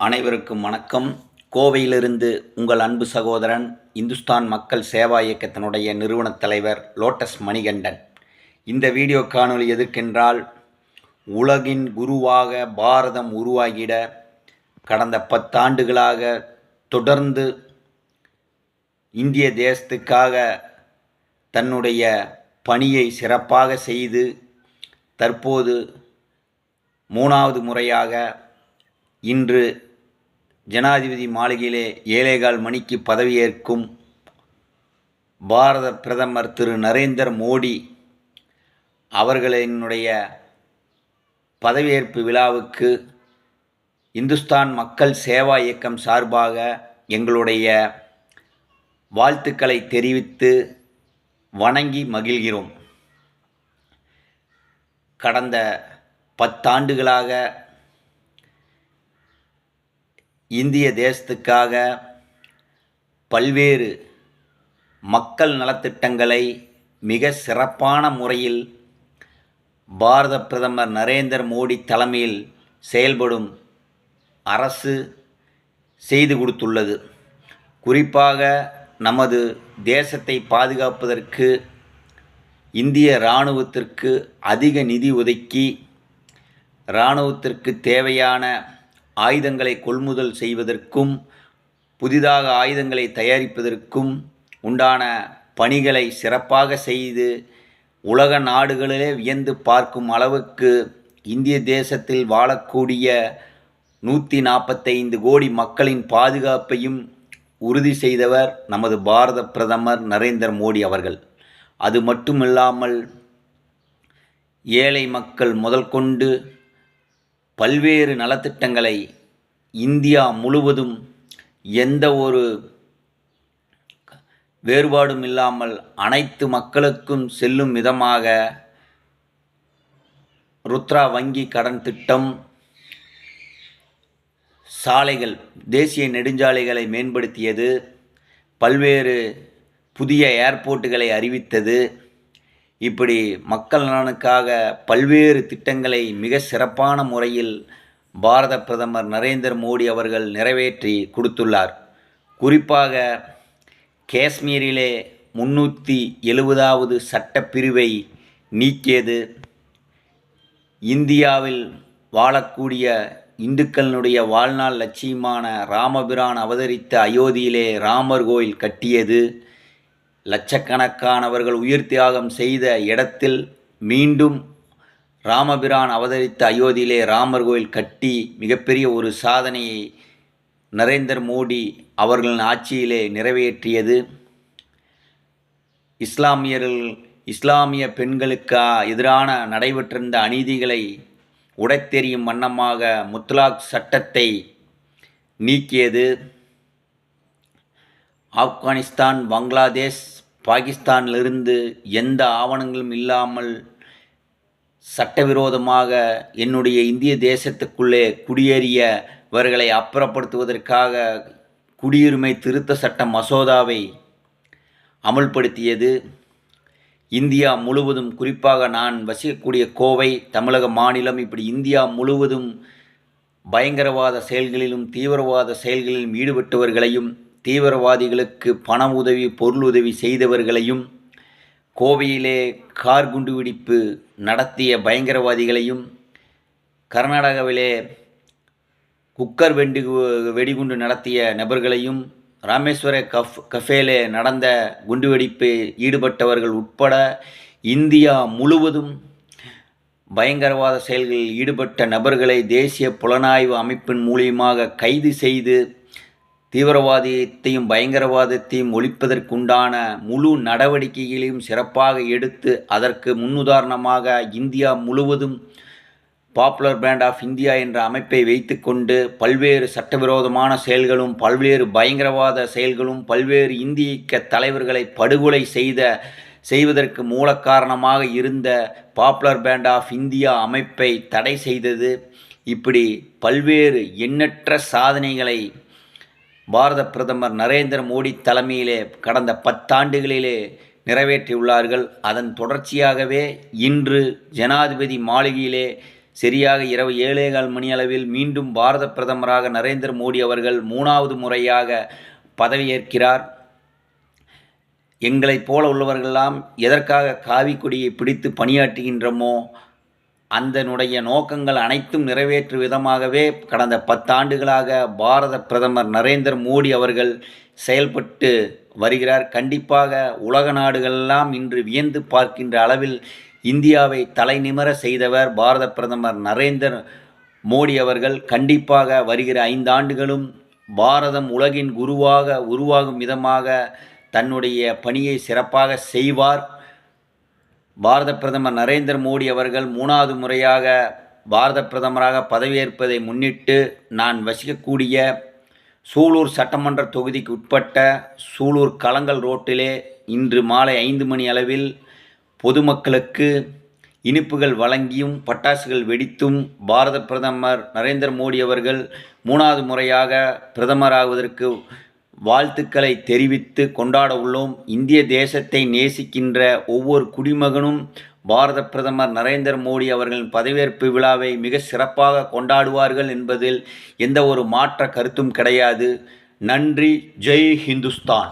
அனைவருக்கும் வணக்கம். கோவையிலிருந்து உங்கள் அன்பு சகோதரன் இந்துஸ்தான் மக்கள் சேவா இயக்கத்தினுடைய நிறுவனத் தலைவர் லோட்டஸ் மணிகண்டன். இந்த வீடியோ காணொலி எதற்கென்றால் உலகின் குருவாக பாரதம் உருவாகிட கடந்த பத்தாண்டுகளாக தொடர்ந்து இந்திய தேசத்துக்காக தன்னுடைய பணியை சிறப்பாக செய்து தற்போது மூணாவது முறையாக இன்று ஜனாதிபதி மாளிகையிலே ஏழேகால் மணிக்கு பதவியேற்கும் பாரத பிரதமர் திரு நரேந்திர மோடி அவர்களினுடைய பதவியேற்பு விழாவுக்கு இந்துஸ்தான் மக்கள் சேவா இயக்கம் சார்பாக எங்களுடைய வாழ்த்துக்களை தெரிவித்து வணங்கி மகிழ்கிறோம். கடந்த பத்தாண்டுகளாக இந்திய தேசத்துக்காக பல்வேறு மக்கள் நலத்திட்டங்களை மிக சிறப்பான முறையில் பாரத பிரதமர் நரேந்திர மோடி தலைமையில் செயல்படும் அரசு செய்து கொடுத்துள்ளது. குறிப்பாக நமது தேசத்தை பாதுகாப்பதற்கு இந்திய இராணுவத்திற்கு அதிக நிதி ஒதுக்கி இராணுவத்திற்கு தேவையான ஆயுதங்களை கொள்முதல் செய்வதற்கும் புதிதாக ஆயுதங்களை தயாரிப்பதற்கும் உண்டான பணிகளை சிறப்பாக செய்து உலக நாடுகளிலே வியந்து பார்க்கும் அளவுக்கு இந்திய தேசத்தில் வாழக்கூடிய நூற்றி நாற்பத்தைந்து கோடி மக்களின் பாதுகாப்பையும் உறுதி செய்தவர் நமது பாரத பிரதமர் நரேந்திர மோடி அவர்கள். அது மட்டுமில்லாமல் ஏழை மக்கள் முதல் கொண்டு பல்வேறு நலத்திட்டங்களை இந்தியா முழுவதும் எந்த ஒரு வேறுபாடும் இல்லாமல் அனைத்து மக்களுக்கும் செல்லும் விதமாக ருத்ரா வங்கி கடன் திட்டம் சாலைகள் தேசிய நெடுஞ்சாலைகளை மேம்படுத்தியது பல்வேறு புதிய ஏர்போர்ட்டுகளை அறிவித்தது இப்படி மக்கள் நலனுக்காக பல்வேறு திட்டங்களை மிக சிறப்பான முறையில் பாரத பிரதமர் நரேந்திர மோடி அவர்கள் நிறைவேற்றி கொடுத்துள்ளார். குறிப்பாக காஷ்மீரிலே முன்னூற்றி எழுபதாவது சட்டப்பிரிவை நீக்கியது இந்தியாவில் வாழக்கூடிய இந்துக்களினுடைய வாழ்நாள் லட்சியமான ராமபிரான் அவதரித்த அயோத்தியிலே ராமர் கோயில் கட்டியது லட்சக்கணக்கானவர்கள் உயிர் தியாகம் செய்த இடத்தில் மீண்டும் ராமபிரான் அவதரித்த அயோத்தியிலே ராமர் கோயில் கட்டி மிகப்பெரிய ஒரு சாதனையை நரேந்திர மோடி அவர்களின் ஆட்சியிலே நிறைவேற்றியது. இஸ்லாமியர்கள் இஸ்லாமிய பெண்களுக்கு எதிரான நடைபெற்றிருந்த அநீதிகளை உடைத்தெறியும் வண்ணமாக முத்தலாக் சட்டத்தை நீக்கியது. ஆப்கானிஸ்தான் பங்களாதேஷ் பாகிஸ்தானிலிருந்து எந்த ஆவணங்களும் இல்லாமல் சட்டவிரோதமாக என்னுடைய இந்திய தேசத்துக்குள்ளே குடியேறியவர்களை அப்புறப்படுத்துவதற்காக குடியுரிமை திருத்த சட்ட மசோதாவை அமுல்படுத்தியது. இந்தியா முழுவதும் குறிப்பாக நான் வசிக்கக்கூடிய கோவை தமிழக மாநிலம் இப்படி இந்தியா முழுவதும் பயங்கரவாத செயல்களிலும் தீவிரவாத செயல்களிலும் ஈடுபட்டவர்களையும் தீவிரவாதிகளுக்கு பண உதவி பொருளுதவி செய்தவர்களையும் கோவையிலே கார் குண்டுவெடிப்பு நடத்திய பயங்கரவாதிகளையும் கர்நாடகாவிலே குக்கர் வெண்டு வெடிகுண்டு நடத்திய நபர்களையும் ராமேஸ்வர கஃப் கஃபேலே நடந்த குண்டுவெடிப்பு ஈடுபட்டவர்கள் உட்பட இந்தியா முழுவதும் பயங்கரவாத செயல்களில் ஈடுபட்ட நபர்களை தேசிய புலனாய்வு அமைப்பின் மூலியமாக கைது செய்து தீவிரவாதத்தையும் பயங்கரவாதத்தையும் ஒழிப்பதற்குண்டான முழு நடவடிக்கைகளையும் சிறப்பாக எடுத்து அதற்கு முன்னுதாரணமாக இந்தியா முழுவதும் பாப்புலர் பேண்ட் ஆஃப் இந்தியா என்ற அமைப்பை வைத்துக்கொண்டு பல்வேறு சட்டவிரோதமான செயல்களும் பல்வேறு பயங்கரவாத செயல்களும் பல்வேறு இந்திய தலைவர்களை படுகொலை செய்த செய்வதற்கு மூல காரணமாக இருந்த பாப்புலர் பேண்ட் ஆஃப் இந்தியா அமைப்பை தடை செய்தது. இப்படி பல்வேறு எண்ணற்ற சாதனைகளை பாரத பிரதமர் நரேந்திர மோடி தலைமையிலே கடந்த பத்தாண்டுகளிலே நிறைவேற்றியுள்ளார்கள். அதன் தொடர்ச்சியாகவே இன்று ஜனாதிபதி மாளிகையிலே சரியாக இரவு ஏழேகால் மணியளவில் மீண்டும் பாரத பிரதமராக நரேந்திர மோடி அவர்கள் மூணாவது முறையாக பதவியேற்கிறார். எங்களைப் போல உள்ளவர்களெல்லாம் எதற்காக காவி கொடியை பிடித்து பணியாற்றுகின்றோமோ அந்தனுடைய நோக்கங்கள் அனைத்தும் நிறைவேற்றும் விதமாகவே கடந்த பத்தாண்டுகளாக பாரத பிரதமர் நரேந்திர மோடி அவர்கள் செயல்பட்டு வருகிறார். கண்டிப்பாக உலக நாடுகளெல்லாம் இன்று வியந்து பார்க்கின்ற அளவில் இந்தியாவை தலைநிமர செய்தவர் பாரத பிரதமர் நரேந்திர மோடி அவர்கள். கண்டிப்பாக வருகிற ஐந்தாண்டுகளும் பாரதம் உலகின் குருவாக உருவாகும் விதமாக தன்னுடைய பணியை சிறப்பாக செய்வார். பாரத பிரதமர் நரேந்திர மோடி அவர்கள் மூணாவது முறையாக பாரத பிரதமராக பதவியேற்பதை முன்னிட்டு நான் வசிக்கக்கூடிய சூலூர் சட்டமன்ற தொகுதிக்கு உட்பட்ட சூலூர் களங்கள் ரோட்டிலே இன்று மாலை ஐந்து மணி அளவில் பொதுமக்களுக்கு இனிப்புகள் வழங்கியும் பட்டாசுகள் வெடித்தும் பாரத பிரதமர் நரேந்திர மோடி அவர்கள் மூணாவது முறையாக பிரதமராவதற்கு வாழ்த்துக்களை தெரிவித்து கொண்டாட உள்ளோம். இந்திய தேசத்தை நேசிக்கின்ற ஒவ்வொரு குடிமகனும் பாரத பிரதமர் நரேந்திர மோடி அவர்களின் பதவியேற்பு விழாவை மிக சிறப்பாக கொண்டாடுவார்கள் என்பதில் எந்த ஒரு மாற்ற கருத்தும் கிடையாது. நன்றி. ஜெய் ஹிந்துஸ்தான்.